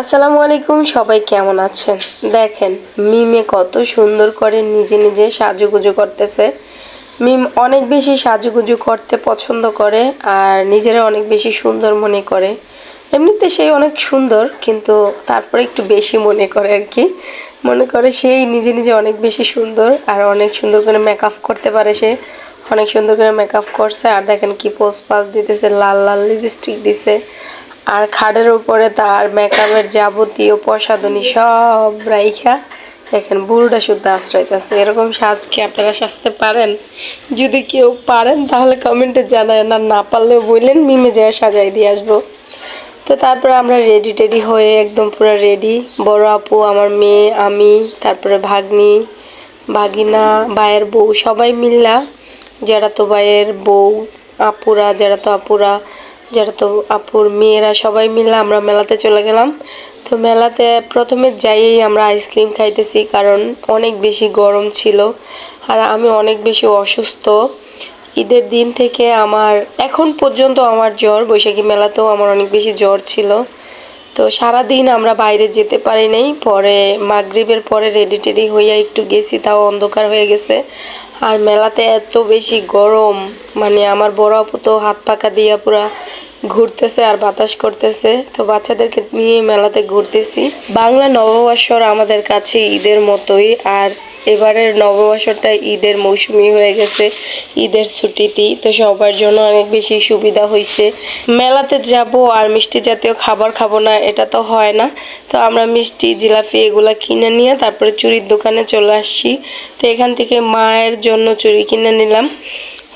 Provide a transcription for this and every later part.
আসসালামু আলাইকুম, সবাই কেমন আছেন? দেখেন, মিমে কত সুন্দর করে নিজে নিজে সাজুগুজু করতেছে। মিম অনেক বেশি সাজুগুজু করতে পছন্দ করে আর নিজেরা অনেক বেশি সুন্দর মনে করে। এমনিতে সেই অনেক সুন্দর, কিন্তু তারপরে একটু বেশি মনে করে আর কি। মনে করে সেই নিজে নিজে অনেক বেশি সুন্দর আর অনেক সুন্দর করে মেকআপ করতে পারে সে। অনেক সুন্দর করে মেকআপ করছে আর দেখেন কি পোস্ট পাস দিতেছে, লাল লাল লিপস্টিক দিছে। আর খাটের উপরে তার মেকআপের যাবতীয় প্রসাধনী সব রাইখা দেখেন, বুড়োটা শুদ্ধ আশ্রয়তেছে। এরকম সাজ কি আপনারা সাজতে পারেন? যদি কেউ পারেন, তাহলে কমেন্টে জানায় না না পারলেও বললেন মিমে যায় সাজাই দিয়ে আসব। তো তারপরে আমরা রেডি টেডি হয়ে একদম পুরো রেডি বড় আপু, আমার মেয়ে, আমি, তারপরে ভাগ্নি, ভাগিনা, ভাইয়ের বউ, সবাই মিল্লা। যারা তো ভাইয়ের বউ, আপুরা, যারা তো আপুরা যারা তো আপুর মেয়েরা সবাই মিলে আমরা মেলাতে চলে গেলাম। তো মেলাতে প্রথমে যাইয়েই আমরা আইসক্রিম খাইতেছি কারণ অনেক বেশি গরম ছিল আর আমি অনেক বেশি অসুস্থ। ঈদের দিন থেকে আমার, এখন পর্যন্ত আমার জ্বর, বৈশাখী মেলাতেও আমার অনেক বেশি জ্বর ছিল। তো সারা দিন আমরা বাইরে যেতে পারি নাই, পরে মাগরিবের পরে রেডি টেডি হইয়া একটু গেছি, তাও অন্ধকার হয়ে গেছে। আর মেলাতে এত বেশি গরম মানে আমার বড় আপু তো হাত পাকা দিয়া পুরা ঘুরতেছে আর বাতাস করতেছে, তো বাচ্চাদেরকে নিয়ে মেলাতে ঘুরতেছি। বাংলা নববর্ষর আমাদের কাছে ঈদের মতোই, আর এবারের নববর্ষটা ঈদের মৌসুমি হয়ে গেছে, ঈদের ছুটিতেই। তো সবার জন্য অনেক বেশি সুবিধা হয়েছে মেলাতে যাব আর মিষ্টি জাতীয় খাবার খাব না, এটা তো হয় না। তো আমরা মিষ্টি, জিলাপি এগুলো কিনে নিয়ে তারপরে চুরির দোকানে চলে আসছি। তো এখান থেকে মায়ের জন্য চুরি কিনে নিলাম।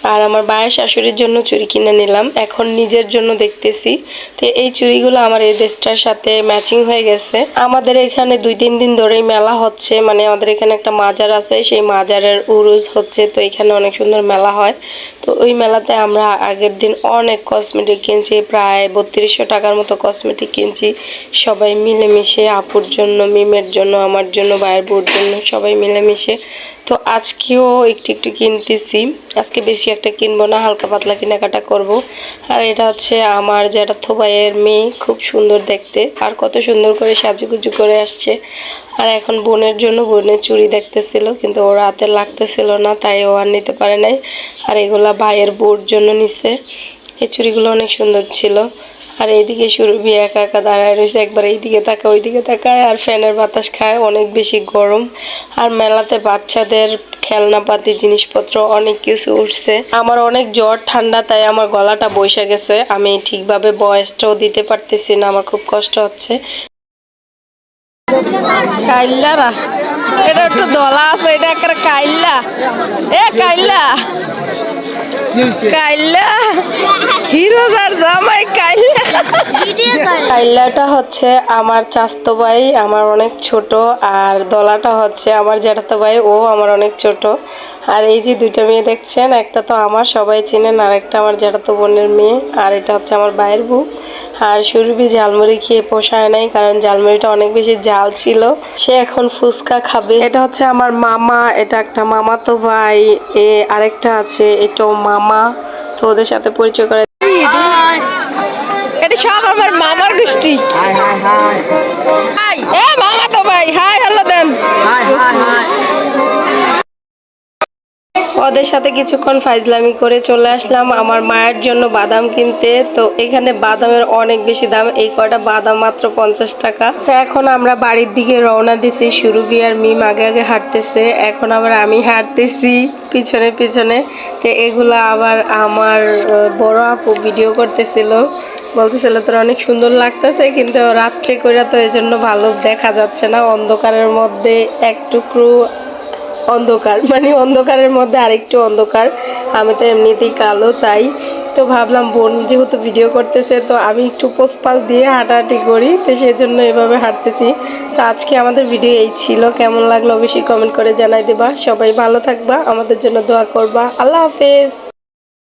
আর আমার বায়ের শাশুড়ির জন্য চুড়ি কিনে নিলাম। এখন নিজের জন্য দেখতেছি। তো এই চুড়িগুলো আমার এই ড্রেসটার সাথে ম্যাচিং হয়ে গেছে। আমাদের এখানে দুই, তিন দিন ধরেই মেলা হচ্ছে। মানে আমাদের এখানে একটা মাজার আছে, সেই মাজারের উরুজ হচ্ছে। তো এখানে অনেক সুন্দর মেলা হয়। তো ওই মেলাতে আমরা আগের দিন অনেক কসমেটিক কিনছি, প্রায় বত্রিশশো টাকার মতো কসমেটিক কিনছি। সবাই মিলেমিশে, আপুর জন্য, মিমের জন্য, আমার জন্য ভাইয়ের বউর জন্য সবাই মিলেমিশে। তো আজকেও একটু একটু কিনতেছি। আজকে বেশি একটা কিনবো না, হালকা পাতলা কেনাকাটা করব। আর এটা হচ্ছে আমার যেটা থোবাইয়ের মেয়ে, খুব সুন্দর দেখতে। আর কত সুন্দর করে সাজুগুজু করে আসছে। আর এখন বোনের জন্য বোনের চুড়ি দেখতেছিল, কিন্তু ওর হাতে লাগতেছিল না, তাই ও আর নিতে পারে নাই। আর এগুলা ভাইয়ের বোর জন্য নিছে। এই চুড়িগুলো অনেক সুন্দর ছিল। আর এইদিকে সুরভি একা একা দাঁড়ায় রয়েছে, একবার এইদিকে তাকায়, ওইদিকে তাকায়, আর ফ্যানের বাতাস খায়, অনেক বেশি গরম। আর মেলাতে বাচ্চাদের খেলনাপাতি, জিনিসপত্র, অনেক কিছু উঠছে। আমার অনেক জ্বর, ঠান্ডা, তাই আমার গলাটা বসে গেছে। আমি ঠিকভাবে বয়সটাও দিতে পারতেছি না, আমার খুব কষ্ট হচ্ছে। কাইল্লারা এটা আছে, এটা একটা কাইল্লা। এ হিরোজার জামাই কাইল্লা। কাইল্লাটা হচ্ছে আমার চাস্তো ভাই, আমার অনেক ছোট, আর দলাটা হচ্ছে আমার জ্যাঠাতো ভাই, ও আমার অনেক ছোট। আর এই যে দুইটা মেয়ে দেখছেন, একটা তো আমার, সবাই চেনেন, আর একটা আমার জ্যাঠাতো বোনের মেয়ে, আর এটা হচ্ছে আমার ভাইয়ের বউ। আর সুরভি ঝালমুড়ি খেয়ে পোষায় নাই, কারণ ঝালমুড়িটা অনেক বেশি জাল ছিল। সে এখন ফুচকা খাবে। এটা হচ্ছে আমার মামা, এটা একটা মামা তো ভাই, এ আরেকটা আছে, এটাও মামা, তো ওদের সাথে পরিচয় করে সব আমার মামার গোষ্ঠী। High hi high. এ মামা তো ভাই হাই হ্যালো দেন। Hi hi hi. ওদের সাথে কিছুক্ষণ ফাইজলামি করে চলে আসলাম। আমার মায়ের জন্য বাদাম কিনতে। তো এখানে বাদামের অনেক বেশি দাম। এই কয়টা বাদাম মাত্র পঞ্চাশ টাকা। তো এখন আমরা বাড়ির দিকে রওনা দিছি। সুরভি আর মিম আগে আগে হাঁটতেছে। এখন আবার আমি হাঁটতেছি পিছনে পিছনে। তো এগুলো আবার আমার বড় আপু ভিডিও করতেছিল। বলতেছিল, তোর অনেক সুন্দর লাগতেছে, কিন্তু রাত্রে করে তো এই জন্য ভালো দেখা যাচ্ছে না। অন্ধকারের মধ্যে এক টুকরো অন্ধকার মানে অন্ধকারের মধ্যে আরেকটু অন্ধকার। আমি তো এমনিতেই কালো, তাই তো ভাবলাম, বোন যেহেতু ভিডিও করতেছে, তো আমি একটু পোস্টপাস দিয়ে হাঁটাহাঁটি করি, তো সেই জন্য এভাবে হাঁটতেছি। তো আজকে আমাদের ভিডিও এই ছিল। কেমন লাগল অবশ্যই কমেন্ট করে জানাই দেবা। সবাই ভালো থাকবা, আমাদের জন্য দোয়া করবা। আল্লাহ হাফেজ।